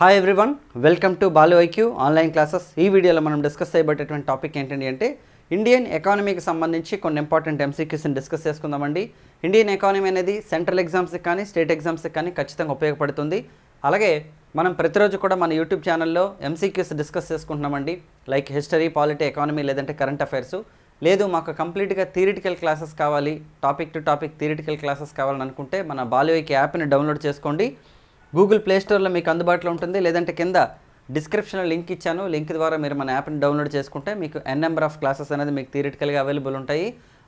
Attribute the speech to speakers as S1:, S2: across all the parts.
S1: Hi everyone welcome to Balu IQ online classes ఈ వీడియోలో మనం డిస్కస్ చేయబడేటువంటి టాపిక్ ఏంటండి అంటే ఇండియన్ ఎకానమీకి సంబంధించి కొన్ని ఇంపార్టెంట్ ఎంసీక్యూస్ని డిస్కస్ చేసుకుందామండి. ఇండియన్ ఎకానమీ అనేది సెంట్రల్ ఎగ్జామ్స్కి కానీ స్టేట్ ఎగ్జామ్స్కి కానీ ఖచ్చితంగా ఉపయోగపడుతుంది. అలాగే మనం ప్రతిరోజు కూడా మన యూట్యూబ్ ఛానల్లో ఎంసీక్యూస్ డిస్కస్ చేసుకుంటున్నామండి. లైక్ హిస్టరీ పాలిటీ ఎకానమీ లేదంటే కరెంట్ అఫైర్స్ లేదు మాకు కంప్లీట్గా థియరిటికల్ క్లాసెస్ కావాలి topic to topic theoretical classes కావాలని అనుకుంటే మన బాలువైకి యాప్ని డౌన్లోడ్ చేసుకోండి. గూగుల్ ప్లే స్టోర్లో మీకు అందుబాటులో ఉంటుంది. లేదంటే కింద డిస్క్రిప్షన్లో లింక్ ఇచ్చాను. లింక్ ద్వారా మీరు మన యాప్ని డౌన్లోడ్ చేసుకుంటే మీకు ఎన్ నెంబర్ ఆఫ్ క్లాసెస్ అనేది మీకు థియరిటికల్గా అవైలబుల్ ఉంటాయి.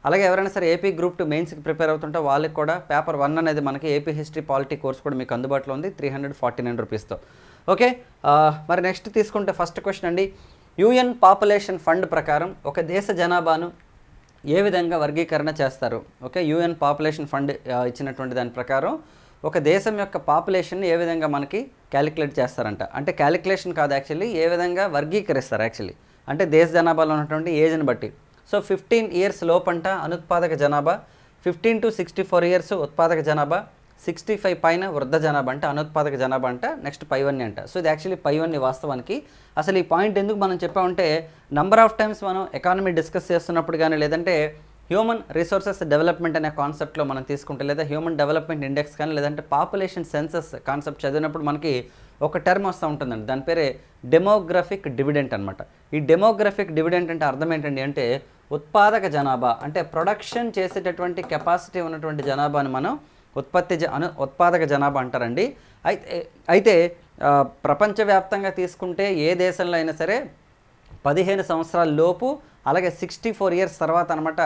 S1: అలాగే ఎవరైనా సరే ఏపీ గ్రూప్ టు మెయిన్స్కి ప్రిపేర్ అవుతుంటే వాళ్ళకి కూడా పేపర్ వన్ అనేది మనకి ఏపీ హిస్టరీ పాలిటీ కోర్స్ కూడా మీకు అందుబాటులో ఉంది. త్రీ హండ్రెడ్ ఫార్టీ నైన్ రూపీస్తో ఓకే మరి నెక్స్ట్ తీసుకుంటే ఫస్ట్ క్వశ్చన్ అండి. యుఎన్ పాపులేషన్ ఫండ్ ప్రకారం ఒక దేశ జనాభాను ఏ విధంగా వర్గీకరణ చేస్తారు? ఓకే యుఎన్ పాపులేషన్ ఫండ్ ఇచ్చినటువంటి దాని ప్రకారం ఒక దేశం యొక్క పాపులేషన్ని ఏ విధంగా మనకి క్యాలిక్యులేట్ చేస్తారంట? అంటే క్యాలిక్యులేషన్ కాదు యాక్చువల్లీ ఏ విధంగా వర్గీకరిస్తారు యాక్చువల్లీ? అంటే దేశ జనాభాలో ఉన్నటువంటి ఏజ్ని బట్టి. సో ఫిఫ్టీన్ ఇయర్స్ లోపంట అనుత్పాదక జనాభా fifteen to sixty four years ఉత్పాదక జనాభా సిక్స్టీ ఫైవ్ పైన వృద్ధ జనాభా అంటే అనుత్పాదక జనాభా అంట నెక్స్ట్ పైవన్ని అంట. సో ఇది యాక్చువల్లీ పైవన్ని వాస్తవానికి. అసలు ఈ పాయింట్ ఎందుకు మనం చెప్పామంటే నంబర్ ఆఫ్ టైమ్స్ మనం ఎకానమీ డిస్కస్ చేస్తున్నప్పుడు కానీ లేదంటే హ్యూమన్ రిసోర్సెస్ డెవలప్మెంట్ అనే కాన్సెప్ట్లో మనం తీసుకుంటే లేదా హ్యూమన్ డెవలప్మెంట్ ఇండెక్స్ కానీ లేదంటే పాపులేషన్ సెన్సస్ కాన్సెప్ట్ చదివినప్పుడు మనకి ఒక టర్మ్ వస్తూ ఉంటుందండి. దాని పేరే డెమోగ్రఫిక్ డివిడెంట్ అనమాట ఈ డెమోగ్రఫిక్ డివిడెంట్ అంటే అర్థం ఏంటండి అంటే ఉత్పాదక జనాభా అంటే ప్రొడక్షన్ చేసేటటువంటి కెపాసిటీ ఉన్నటువంటి జనాభాని మనం ఉత్పత్తి జ అను ఉత్పాదక జనాభా అంటారండి. అయితే అయితే ప్రపంచవ్యాప్తంగా తీసుకుంటే ఏ దేశంలో అయినా సరే పదిహేను సంవత్సరాల లోపు అలాగే సిక్స్టీ ఫోర్ ఇయర్స్ తర్వాత అనమాట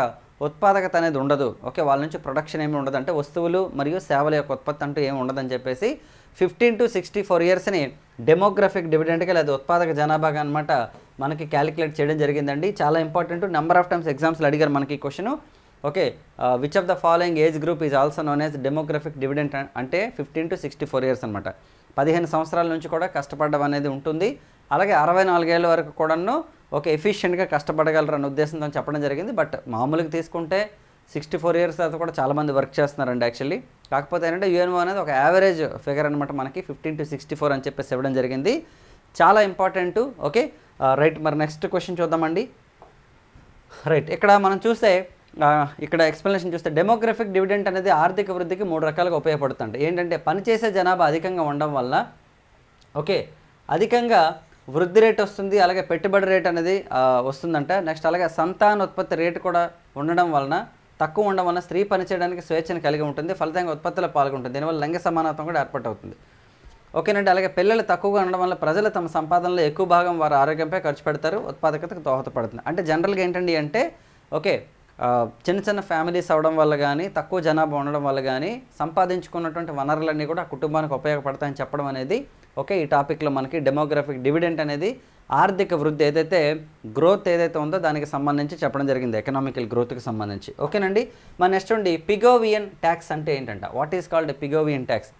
S1: ఉత్పాదకత అనేది ఉండదు. ఓకే వాళ్ళ నుంచి ప్రొడక్షన్ ఏమి ఉండదు. అంటే వస్తువులు మరియు సేవల యొక్క ఉత్పత్తి అంటూ ఏమి ఉండదని చెప్పేసి ఫిఫ్టీన్ టు సిక్స్టీ ఫోర్ ఇయర్స్ని డెమోగ్రఫిక్ డివిడెంట్గా లేదా ఉత్పాదక జనాభాగా అనమాట మనకి క్యాలిక్యులేట్ చేయడం జరిగిందండి. చాలా ఇంపార్టెంట్. నెంబర్ ఆఫ్ టైమ్స్ ఎగ్జామ్స్లో అడిగారు మనకి ఈ question. Okay which of the following age group is also known as demographic dividend అంటే fifteen to sixty four years అనమాట పదిహేను సంవత్సరాల నుంచి కూడా కష్టపడడం అనేది ఉంటుంది. అలాగే అరవై నాలుగేళ్ళ వరకు కూడాను ఒక ఎఫిషియెంట్గా కష్టపడగలరు అన్న ఉద్దేశంతో చెప్పడం జరిగింది. బట్ మామూలుగా తీసుకుంటే సిక్స్టీ ఫోర్ ఇయర్స్ తర్వాత కూడా చాలామంది వర్క్ చేస్తున్నారండి యాక్చువల్లీ కాకపోతే ఏంటంటే యుఎన్ఓ అనేది ఒక యావరేజ్ ఫిగర్ అనమాట మనకి ఫిఫ్టీన్ టు సిక్స్టీ ఫోర్ అని చెప్పేసి ఇవ్వడం జరిగింది. చాలా ఇంపార్టెంట్ ఓకే? రైట్ మరి నెక్స్ట్ క్వశ్చన్ చూద్దామండి. రైట్ ఇక్కడ మనం చూస్తే ఇక్కడ ఎక్స్ప్లెనేషన్ చూస్తే డెమోగ్రఫిక్ డివిడెంట్ అనేది ఆర్థిక వృద్ధికి మూడు రకాలుగా ఉపయోగపడుతుంది. ఏంటంటే పనిచేసే జనాభా అధికంగా ఉండడం వల్ల ఓకే? అధికంగా వృద్ధి రేట్ వస్తుంది అలాగే పెట్టుబడి రేట్ అనేది వస్తుందంట. నెక్స్ట్ అలాగే సంతానోత్పత్తి రేటు కూడా ఉండడం వలన తక్కువ ఉండడం వలన స్త్రీ పనిచేయడానికి స్వేచ్ఛను కలిగి ఉంటుంది ఫలితంగా ఉత్పత్తిలో పాల్గొంటుంది. దీనివల్ల లింగ సమానత్వం కూడా ఏర్పాటవుతుంది. ఓకేనండి అలాగే పిల్లలు తక్కువగా ఉండడం వల్ల ప్రజలు తమ సంపాదనలో ఎక్కువ భాగం వారి ఆరోగ్యంపై ఖర్చు పెడతారు ఉత్పాదకతకు దోహదపడుతుంది. అంటే జనరల్గా ఏంటండి అంటే ఓకే చిన్న చిన్న ఫ్యామిలీస్ అవడం వల్ల కానీ తక్కువ జనాభా ఉండడం వల్ల కానీ సంపాదించుకున్నటువంటి వనరులన్నీ కూడా ఆ కుటుంబానికి ఉపయోగపడతాయని చెప్పడం అనేది ఓకే ఈ టాపిక్లో మనకి డెమోగ్రఫిక్ డివిడెంట్ అనేది ఆర్థిక వృద్ధి ఏదైతే గ్రోత్ ఏదైతే ఉందో దానికి సంబంధించి చెప్పడం జరిగింది ఎకనామికల్ గ్రోత్కి సంబంధించి. ఓకేనండి? మన నెక్స్ట్ ఉండి పిగోవియన్ ట్యాక్స్ అంటే ఏంటంట? What is called Pigovian tax?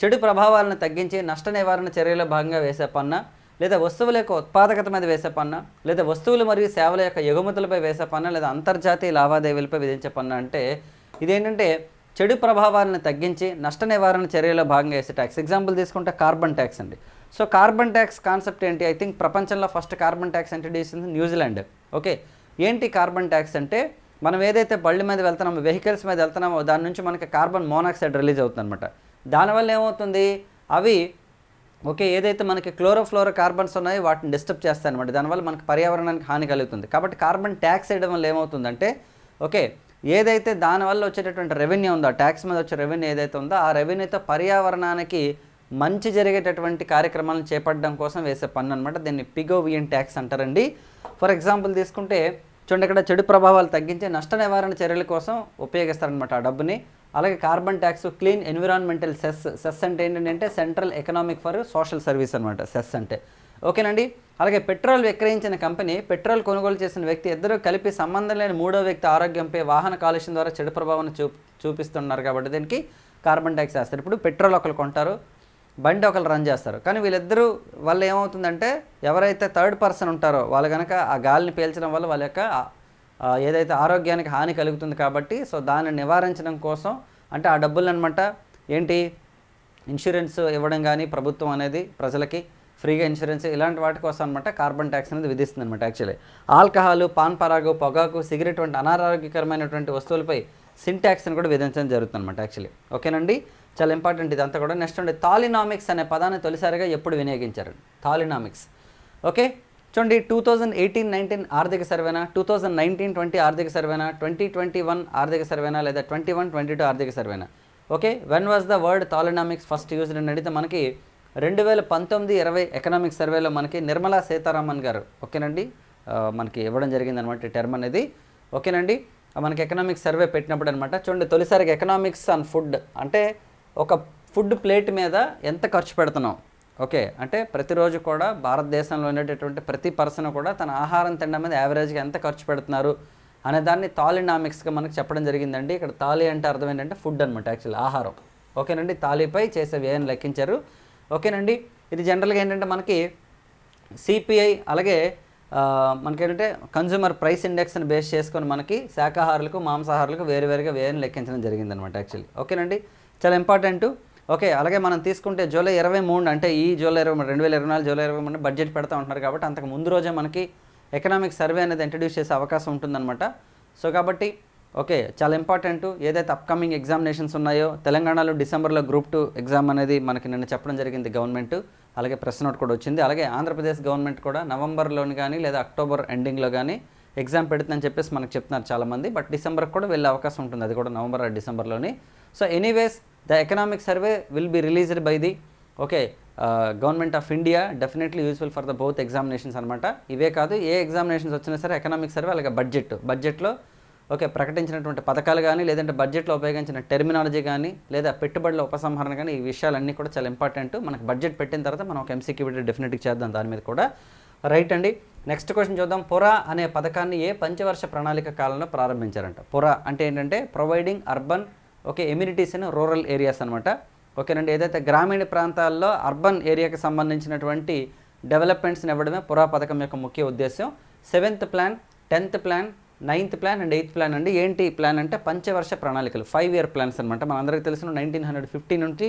S1: చెడు ప్రభావాలను తగ్గించి నష్ట నివారణ చర్యలో భాగంగా వేసే పన్ను లేదా వస్తువుల యొక్క ఉత్పాదకత మీద వేసే పన్న లేదా వస్తువులు మరియు సేవల యొక్క ఎగుమతులపై వేసే పన్ను లేదా అంతర్జాతీయ లావాదేవీలపై విధించే పన్ను అంటే ఇదేంటంటే చెడు ప్రభావాలను తగ్గించి నష్ట నివారణ చర్యలో భాగంగా వేసే ట్యాక్స్ ఎగ్జాంపుల్ తీసుకుంటే కార్బన్ ట్యాక్స్ అండి. సో కార్బన్ ట్యాక్స్ కాన్సెప్ట్ ఏంటి? ఐ థింక్ ప్రపంచంలో ఫస్ట్ కార్బన్ ట్యాక్స్ ఇంట్రడ్యూస్ చేసింది న్యూజిలాండ్ ఓకే ఏంటి కార్బన్ ట్యాక్స్ అంటే? మనం ఏదైతే బళ్ళ మీద వెళ్తున్నామో వెహికల్స్ మీద వెళ్తున్నామో దాని నుంచి మనకి కార్బన్ మోనాక్సైడ్ రిలీజ్ అవుతుంది అనమాట దానివల్ల ఏమవుతుంది? అవి ఓకే ఏదైతే మనకి క్లోరోఫ్లోరో కార్బన్స్ ఉన్నాయో వాటిని డిస్టర్బ్ చేస్తాయి అనమాట దానివల్ల మనకి పర్యావరణానికి హాని కలుగుతుంది. కాబట్టి కార్బన్ ట్యాక్స్ వేయడం వల్ల ఏమవుతుందంటే ఓకే ఏదైతే దానివల్ల వచ్చేటటువంటి రెవెన్యూ ఉందో ట్యాక్స్ మీద వచ్చే రెవెన్యూ ఏదైతే ఉందో ఆ రెవెన్యూతో పర్యావరణానికి మంచి జరిగేటటువంటి కార్యక్రమాలను చేపట్టడం కోసం వేసే పన్ను అనమాట దీన్ని పిగోవియన్ ట్యాక్స్ అంటారండి. ఫర్ ఎగ్జాంపుల్ తీసుకుంటే చూడండి ఇక్కడ చెడు ప్రభావాలు తగ్గించే నష్ట నివారణ చర్యల కోసం ఉపయోగిస్తారనమాట ఆ డబ్బుని. అలాగే carbon tax clean environmental cess cess అంటే ఏంటంటే central economic for social service అనమాట సెస్ అంటే. ఓకేనండి అలాగే పెట్రోల్ విక్రయించిన కంపెనీ పెట్రోల్ కొనుగోలు చేసిన వ్యక్తి ఇద్దరు కలిపి సంబంధం లేని మూడో వ్యక్తి ఆరోగ్యంపై వాహన కాలుష్యం ద్వారా చెడు ప్రభావాన్ని చూ చూపిస్తున్నారు కాబట్టి దీనికి కార్బన్ ట్యాక్స్ వేస్తారు ఇప్పుడు పెట్రోల్ ఒకరు కొంటారు బండి ఒకరు రన్ చేస్తారు. కానీ వీళ్ళిద్దరూ వల్ల ఏమవుతుందంటే ఎవరైతే థర్డ్ పర్సన్ ఉంటారో వాళ్ళు కనుక ఆ గాలిని పీల్చడం వల్ల వాళ్ళ యొక్క ఏదైతే ఆరోగ్యానికి హాని కలుగుతుంది కాబట్టి సో దాన్ని నివారించడం కోసం అంటే ఆ డబ్బులు అనమాట ఏంటి? ఇన్సూరెన్స్ ఇవ్వడం కానీ ప్రభుత్వం అనేది ప్రజలకి ఫ్రీగా ఇన్సూరెన్స్ ఇలాంటి వాటి కోసం అనమాట కార్బన్ ట్యాక్స్ అనేది విధిస్తుంది అనమాట యాక్చువల్లీ. ఆల్కహాల్ పాన్ పరాగు పొగాకు సిగరెట్ వంటి అనారోగ్యకరమైనటువంటి వస్తువులపై సింటాక్స్ని కూడా విధించడం జరుగుతుంది అనమాట యాక్చువల్లీ. ఓకేనండి? చాలా ఇంపార్టెంట్ ఇదంతా కూడా. నెక్స్ట్ ఉండే థాలినామిక్స్ అనే పదాన్ని తొలిసారిగా ఎప్పుడు వినియోగించారు? థాలినామిక్స్. ఓకే? చూడండి టూ థౌజండ్ ఎయిటీన్ నైన్టీన్ ఆర్థిక సర్వేనా? టూ థౌజండ్ నైన్టీన్ ట్వంటీ ఆర్థిక సర్వేనా? ట్వంటీ ట్వంటీ వన్ ఆర్థిక సర్వేనా? లేదా ట్వంటీ వన్ ట్వంటీ టూ ఆర్థిక సర్వేనా? Okay? When was the word thalinomics first used అని అడిగితే మనకి రెండు వేల పంతొమ్మిది ఇరవై ఎకనామిక్ సర్వేలో మనకి నిర్మలా సీతారామన్ గారు ఓకేనండి? మనకి ఇవ్వడం జరిగింది అనమాట టర్మ్ అనేది. ఓకేనండి? మనకి ఎకనామిక్స్ సర్వే పెట్టినప్పుడు అనమాట చూడండి తొలిసారిగా ఎకనామిక్స్ అండ్ ఫుడ్ అంటే ఒక ఫుడ్ ప్లేట్ మీద ఎంత ఖర్చు పెడుతున్నాం? ఓకే అంటే ప్రతిరోజు కూడా భారతదేశంలో ఉండేటటువంటి ప్రతి పర్సన్ కూడా తన ఆహారం తినడం మీద యావరేజ్గా ఎంత ఖర్చు పెడుతున్నారు అనే దాన్ని తాలినామిక్స్గా మనకు చెప్పడం జరిగిందండి. ఇక్కడ తాలి అంటే అర్థం ఏంటంటే ఫుడ్ అనమాట యాక్చువల్ ఆహారం. ఓకేనండి? తాలిపై చేసే వ్యయం లెక్కించారు. ఓకేనండి. ఇది జనరల్గా ఏంటంటే మనకి సిపిఐ అలాగే మనకేంటంటే కన్జ్యూమర్ ప్రైస్ ఇండెక్స్ని బేస్ చేసుకొని మనకి శాకాహారులకు మాంసాహారులకు వేరువేరుగా వ్యయం లెక్కించడం జరిగిందనమాట యాక్చువల్లీ ఓకేనండి. చాలా ఇంపార్టెంట్ ఓకే అలాగే మనం తీసుకుంటే జూలై ఇరవై మూడు అంటే ఈ జూలై ఇరవై మూడు రెండు వేల ఇరవై నాలుగు జూలై ఇరవై మూడు బడ్జెట్ పెడతా ఉంటున్నారు కాబట్టి అంతకు ముందు రోజే మనకి ఎకనామిక్ సర్వే అనేది ఇంట్రడ్యూస్ చేసే అవకాశం ఉంటుందన్నమాట. సో కాబట్టి ఓకే చాలా ఇంపార్టెంట్ ఏదైతే అప్కమింగ్ ఎగ్జామినేషన్స్ ఉన్నాయో తెలంగాణలో డిసెంబర్లో గ్రూప్ టూ ఎగ్జామ్ అనేది మనకి నిన్న చెప్పడం జరిగింది గవర్నమెంట్ అలాగే ప్రెస్ నోట్ కూడా వచ్చింది. అలాగే ఆంధ్రప్రదేశ్ గవర్నమెంట్ కూడా నవంబర్లోని కానీ లేదా అక్టోబర్ ఎండింగ్లో కానీ ఎగ్జామ్ పెడుతుందని చెప్పేసి మనకు చెప్తున్నారు చాలామంది. బట్ డిసెంబర్కి కూడా వెళ్ళే అవకాశం ఉంటుంది. అది కూడా November డిసెంబర్లోని so anyways the economic survey will be released by the okay government of India definitely useful for the both examinations అనమాట ఇవే కాదు ఏ ఎగ్జామినేషన్స్ వచ్చినా సరే ఎకనామిక్ సర్వే అలాగే బడ్జెట్ బడ్జెట్లో ఓకే ప్రకటించినటువంటి పథకాలు కానీ లేదంటే బడ్జెట్లో ఉపయోగించిన టెర్మినాలజీ కానీ లేదా పెట్టుబడుల ఉపసంహరణ కానీ ఈ విషయాలన్నీ కూడా చాలా ఇంపార్టెంట్. మనకు బడ్జెట్ పెట్టిన తర్వాత మనం ఒక ఎంసీక్యూ డెఫినెట్గా చేద్దాం దాని మీద కూడా. రైట్ అండి నెక్స్ట్ క్వశ్చన్ చూద్దాం. పురా అనే పథకాన్ని ఏ పంచవర్ష ప్రణాళిక కాలంలో ప్రారంభించారంట? పురా అంటే ఏంటంటే providing urban okay amenities in rural areas అనమాట ఓకేనండి ఏదైతే గ్రామీణ ప్రాంతాల్లో అర్బన్ ఏరియాకి సంబంధించినటువంటి డెవలప్మెంట్స్ని ఇవ్వడమే పురా పథకం యొక్క ముఖ్య ఉద్దేశం seventh plan tenth plan ninth plan and eighth plan అండి. ఏంటి ప్లాన్ అంటే పంచవర్ష ప్రణాళికలు. ఫైవ్ ఇయర్ ప్లాన్స్ అనమాట మనందరికీ తెలిసిన నైన్టీన్ హండ్రెడ్ ఫిఫ్టీ నుంచి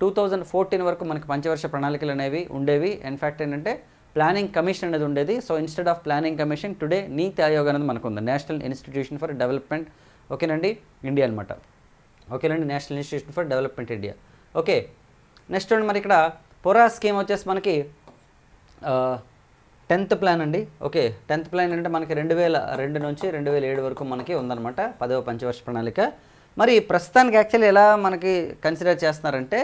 S1: టూ థౌజండ్ ఫోర్టీన్ వరకు మనకి పంచవర్ష ప్రణాళికలు అనేవి ఉండేవి. ఇన్ఫ్యాక్ట్ ఏంటంటే ప్లానింగ్ కమిషన్ అనేది ఉండేది. So instead of planning commission today NITI Aayog అనేది మనకు ఉంది. నేషనల్ ఇన్స్టిట్యూషన్ ఫర్ డెవలప్మెంట్ ఓకేనండి ఇండియా అనమాట ఓకేనండి national institution for development India okay next మరి ఇక్కడ పొరా స్కీమ్ వచ్చేసి మనకి uh, టెన్త్ ప్లాన్ అండి. ఓకే టెన్త్ ప్లాన్ అంటే మనకి రెండు వేల రెండు నుంచి రెండు వేల ఏడు వరకు మనకి ఉందన్నమాట పదవ పంచవర్ష ప్రణాళిక. మరి ప్రస్తుతానికి యాక్చువల్లీ ఎలా మనకి కన్సిడర్ చేస్తున్నారంటే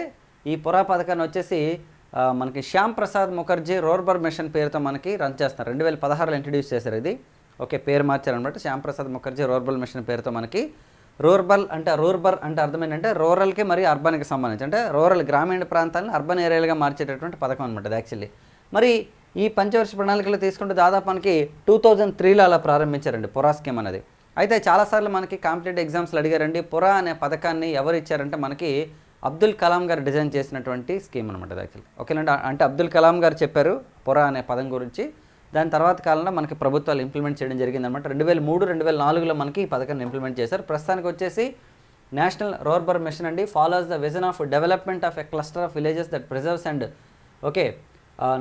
S1: ఈ పురా పథకాన్ని వచ్చేసి మనకి శ్యామ్ ప్రసాద్ ముఖర్జీ రోర్బర్ మిషన్ పేరుతో మనకి రన్ చేస్తున్నారు. రెండు వేల పదహారులో ఇంట్రడ్యూస్ చేశారు ఇది. ఓకే పేరు మార్చారనమాట శ్యామ్ ప్రసాద్ ముఖర్జీ రోర్బల్ మిషన్ పేరుతో మనకి. రూర్బల్ అంటే రూర్బర్ అంటే అర్థమైందంటే రూరల్కి మరియు అర్బన్కి సంబంధించి. అంటే రూరల్ గ్రామీణ ప్రాంతాలను అర్బన్ ఏరియాలుగా మార్చేటటువంటి పథకం అనమాట యాక్చువల్లీ మరి ఈ పంచవర్ష ప్రణాళికలు తీసుకుంటే దాదాపు మనకి టూ థౌజండ్ త్రీలో అలా ప్రారంభించారండి పురా స్కీమ్ అనేది. అయితే చాలాసార్లు మనకి కాంపిటేటివ్ ఎగ్జామ్స్లో అడిగారండి. పురా అనే పథకాన్ని ఎవరు ఇచ్చారంటే మనకి అబ్దుల్ కలాం గారు డిజైన్ చేసినటువంటి స్కీమ్ అనమాట యాక్చువల్లీ ఓకేనండి. అంటే అబ్దుల్ కలాం గారు చెప్పారు పురా అనే పదం గురించి. దాని తర్వాత కాలంలో మనకి ప్రభుత్వాలు ఇంప్లిమెంట్ చేయడం జరిగిందనమాట రెండు వేల మూడు రెండు వేల నాలుగులో మనకి ఈ పథకాన్ని ఇంప్లిమెంట్ చేశారు. ప్రస్తుతానికి వచ్చేసి నేషనల్ రోర్బర్ మిషన్ అండి. Follows the vision of development of a cluster of villages that preserves and okay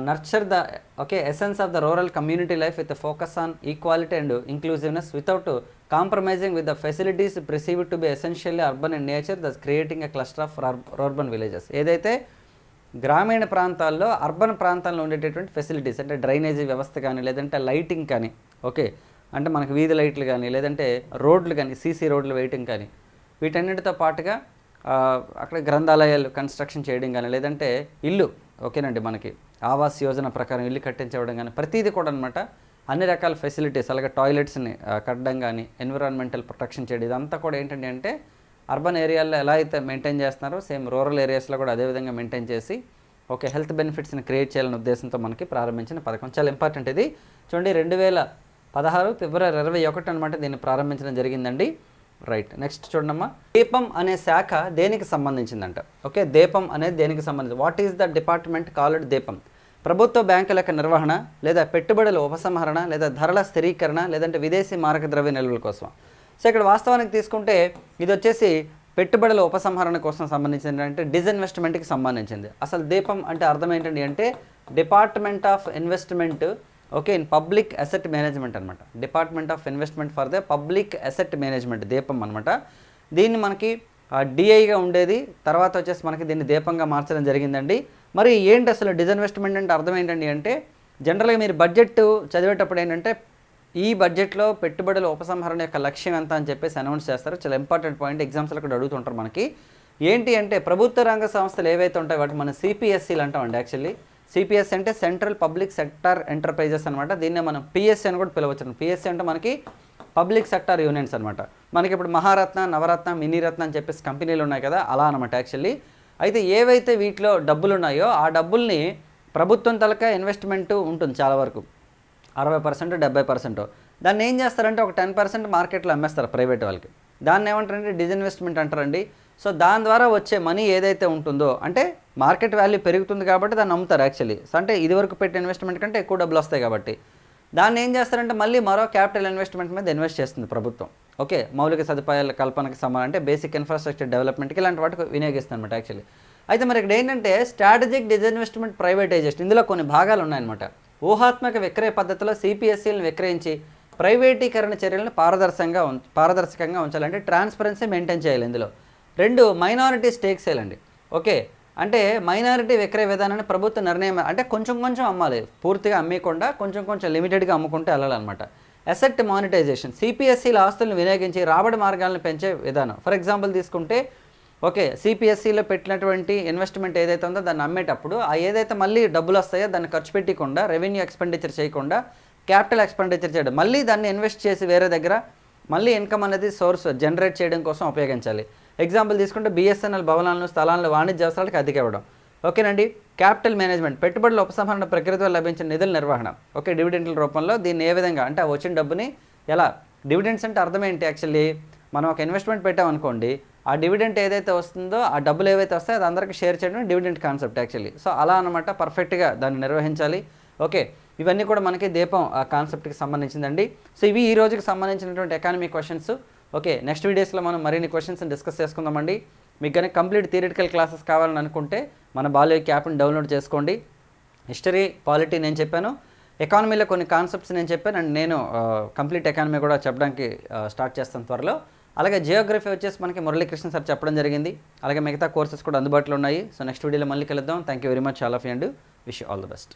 S1: nurture the okay essence of the rural community life with focus on equality and inclusiveness without compromising with the facilities perceived to be essentially urban in nature thus creating a cluster of rurban villages ఏదైతే గ్రామీణ ప్రాంతాల్లో urban ప్రాంతాల్లో ఉండేటటువంటి facilities అంటే drainage వ్యవస్థ కానీ లేదంటే lighting కానీ ఓకే అంటే మనకు వీధి లైట్లు కానీ లేదంటే రోడ్లు కానీ సీసీ రోడ్లు వేయటం కానీ వీటన్నిటితో పాటుగా అక్కడ గ్రంథాలయాలు కన్స్ట్రక్షన్ చేయడం కానీ లేదంటే ఇల్లు ఓకేనండి మనకి ఆవాస్ యోజన ప్రకారం ఇల్లు కట్టించవడం కానీ ప్రతిదీ కూడా అనమాట అన్ని రకాల ఫెసిలిటీస్ అలాగే టాయిలెట్స్ని కట్టడం కానీ ఎన్విరాన్మెంటల్ ప్రొటెక్షన్ చేయడం ఇదంతా కూడా ఏంటంటే అంటే అర్బన్ ఏరియాల్లో ఎలా అయితే మెయింటైన్ చేస్తున్నారో సేమ్ రూరల్ ఏరియాస్లో కూడా అదే విధంగా మెయింటైన్ చేసి ఓకే హెల్త్ బెనిఫిట్స్ని క్రియేట్ చేయాలనే ఉద్దేశంతో మనకి ప్రారంభించిన పథకం. చాలా ఇంపార్టెంట్ ఇది. చూడండి రెండు వేల పదహారు ఫిబ్రవరి ఇరవై ఒకటి అనమాట దీన్ని ప్రారంభించడం జరిగిందండి. రైట్ నెక్స్ట్ చూడమ్మా దీపం అనే శాఖ దేనికి సంబంధించిందంట? ఓకే దీపం అనేది దేనికి సంబంధించి what is the department called DIPAM? ప్రభుత్వ బ్యాంకుల యొక్క నిర్వహణ లేదా పెట్టుబడుల ఉపసంహరణ లేదా ధరల స్థిరీకరణ లేదంటే విదేశీ మారక ద్రవ్య నిల్వల కోసం. సో ఇక్కడ వాస్తవానికి తీసుకుంటే ఇది వచ్చేసి పెట్టుబడుల ఉపసంహరణ కోసం సంబంధించింది అంటే డిజిన్వెస్ట్మెంట్కి సంబంధించింది. అసలు దీపం అంటే అర్థం ఏంటండి అంటే department of investment okay in public asset management అనమాట department of investment for the public asset management DIPAM అనమాట దీన్ని మనకి డిఐగా ఉండేది తర్వాత వచ్చేసి మనకి దీన్ని దీపంగా మార్చడం జరిగిందండి. మరి ఏంటి అసలు డిజన్వెస్ట్మెంట్ అంటే అర్థం ఏంటండి అంటే జనరల్గా మీరు బడ్జెట్ చదివేటప్పుడు ఏంటంటే ఈ బడ్జెట్లో పెట్టుబడుల ఉపసంహరణ యొక్క లక్ష్యం ఎంత అని చెప్పేసి అనౌన్స్ చేస్తారు. చాలా ఇంపార్టెంట్ పాయింట్ ఎగ్జామ్స్లో కూడా అడుగుతుంటారు మనకి. ఏంటి అంటే ప్రభుత్వ రంగ సంస్థలు ఏవైతే ఉంటాయో వాటి మనం సిపిఎస్సీలు అంటామండి యాక్చువల్లీ. సిపిఎస్ అంటే సెంట్రల్ పబ్లిక్ సెక్టర్ ఎంటర్ప్రైజెస్ అనమాట దీన్నే మనం పిఎస్సీ అని కూడా పిలవచ్చు పిఎస్సీ అంటే మనకి పబ్లిక్ సెక్టర్ యూనియన్స్ అనమాట మనకి ఇప్పుడు మహారత్న నవరత్న మినీరత్న అని చెప్పేసి కంపెనీలు ఉన్నాయి కదా అలా అనమాట యాక్చువల్లీ అయితే ఏవైతే వీటిలో డబ్బులు ఉన్నాయో ఆ డబ్బుల్ని ప్రభుత్వం తలక ఇన్వెస్ట్మెంట్ ఉంటుంది చాలా వరకు. అరవై పర్సెంట్ డెబ్బై పర్సెంట్. దాన్ని ఏం చేస్తారంటే ఒక టెన్ పర్సెంట్ మార్కెట్లో అమ్మేస్తారు ప్రైవేట్ వాళ్ళకి. దాన్ని ఏమంటారంటే డిజిన్వెస్ట్మెంట్ అంటారండి. సో దాని ద్వారా వచ్చే మనీ ఏదైతే ఉంటుందో అంటే మార్కెట్ వాల్యూ పెరుగుతుంది కాబట్టి దాన్ని అమ్ముతారు యాక్చువల్లీ. అంటే ఇదివరకు పెట్టిన ఇన్వెస్ట్మెంట్ కంటే ఎక్కువ డబ్బులు వస్తాయి కాబట్టి. దాన్ని ఏం చేస్తారంటే మళ్ళీ మరో క్యాపిటల్ ఇన్వెస్ట్మెంట్ మీద ఇన్వెస్ట్ చేస్తుంది ప్రభుత్వం. ఓకే మౌలిక సదుపాయాల కల్పనకి సమానం అంటే బేసిక్ ఇన్ఫ్రాస్ట్రక్చర్ డెవలప్మెంట్కి ఇలాంటి వాటికి వినియోగిస్తుంది అనమాట యాక్చువల్లీ. అయితే మరి ఇక్కడ ఏంటంటే స్ట్రాటజిక్ డిజన్వెస్ట్మెంట్ ప్రైవేటైజేషన్. ఇందులో కొన్ని భాగాలు ఉన్నాయన్నమాట. ఊహాత్మక విక్రయ పద్ధతిలో సిపిఎస్సీలను విక్రయించి ప్రైవేటీకరణ చర్యలను పారదర్శకంగా ఉం పారదర్శకంగా ఉంచాలంటే ట్రాన్స్పరెన్సీ మెయింటైన్ చేయాలి ఇందులో. రెండు మైనారిటీ స్టేక్స్ వేయాలండి ఓకే? అంటే మైనారిటీ విక్రయ విధానాన్ని ప్రభుత్వ నిర్ణయం అంటే కొంచెం కొంచెం అమ్మాలి. పూర్తిగా అమ్మకుండా కొంచెం కొంచెం లిమిటెడ్గా అమ్ముకుంటే వెళ్ళాలన్నమాట అసెట్ మానిటైజేషన్. సిపిఎస్సిల ఆస్తులను వినియోగించి రాబడి మార్గాలను పెంచే విధానం. ఫర్ ఎగ్జాంపుల్ తీసుకుంటే ఓకే సిపిఎస్సిలో పెట్టినటువంటి ఇన్వెస్ట్మెంట్ ఏదైతే ఉందో దాన్ని అమ్మేటప్పుడు ఆ ఏదైతే మళ్ళీ డబ్బులు వస్తాయో దాన్ని ఖర్చు పెట్టకుండా రెవెన్యూ ఎక్స్పెండిచర్ చేయకుండా క్యాపిటల్ ఎక్స్పెండిచర్ చేయడం. మళ్ళీ దాన్ని ఇన్వెస్ట్ చేసి వేరే దగ్గర మళ్ళీ ఇన్కమ్ అనేది సోర్స్ జనరేట్ చేయడం కోసం ఉపయోగించాలి. ఎగ్జాంపుల్ తీసుకుంటే బిఎస్ఎన్ఎల్ భవనాలను స్థలాలను వాణిజ్య అవసరాలకు అద్దెకి ఇవ్వడం ఓకేనండి? క్యాపిటల్ మేనేజ్మెంట్ పెట్టుబడుల ఉపసంహరణ ప్రక్రియతో లభించిన నిధుల నిర్వహణ. ఓకే డివిడెంట్ల రూపంలో దీన్ని ఏ విధంగా? అంటే వచ్చిన డబ్బుని ఎలా? డివిడెండ్స్ అంటే అర్థం ఏంటి యాక్చువల్లీ మనం ఒక ఇన్వెస్ట్మెంట్ పెట్టామనుకోండి ఆ డివిడెంట్ ఏదైతే వస్తుందో ఆ డబ్బులు ఏవైతే వస్తాయో అది అందరికీ షేర్ చేయడం డివిడెంట్ కాన్సెప్ట్ యాక్చువల్లీ సో అలా అనమాట పర్ఫెక్ట్గా దాన్ని నిర్వహించాలి. ఓకే ఇవన్నీ కూడా మనకి దీపం ఆ కాన్సెప్ట్కి సంబంధించిందండి. సో ఇవి ఈ రోజుకి సంబంధించినటువంటి ఎకానమీ క్వశ్చన్స్ ఓకే నెక్స్ట్ వీడియోస్లో మనం మరిన్ని క్వశ్చన్స్ డిస్కస్ చేసుకుందామండి. మీకు కనుక కంప్లీట్ థియరిటికల్ క్లాసెస్ కావాలని అనుకుంటే మన బాలయోగి యాప్ని డౌన్లోడ్ చేసుకోండి. హిస్టరీ పాలిటీ నేను చెప్పాను. ఎకానమీలో కొన్ని కాన్సెప్ట్స్ నేను చెప్పాను. అండ్ నేను కంప్లీట్ ఎకానమీ కూడా చెప్పడానికి స్టార్ట్ చేస్తాను త్వరలో. అలాగే జియోగ్రఫీ వచ్చేసి మనకి మురళీకృష్ణ సార్ చెప్పడం జరిగింది. అలాగే మిగతా కోర్సెస్ కూడా అందుబాటులో ఉన్నాయి. సో నెక్స్ట్ వీడియోలో మళ్ళీ కలుద్దాం. Thank you very much all of and wish all the best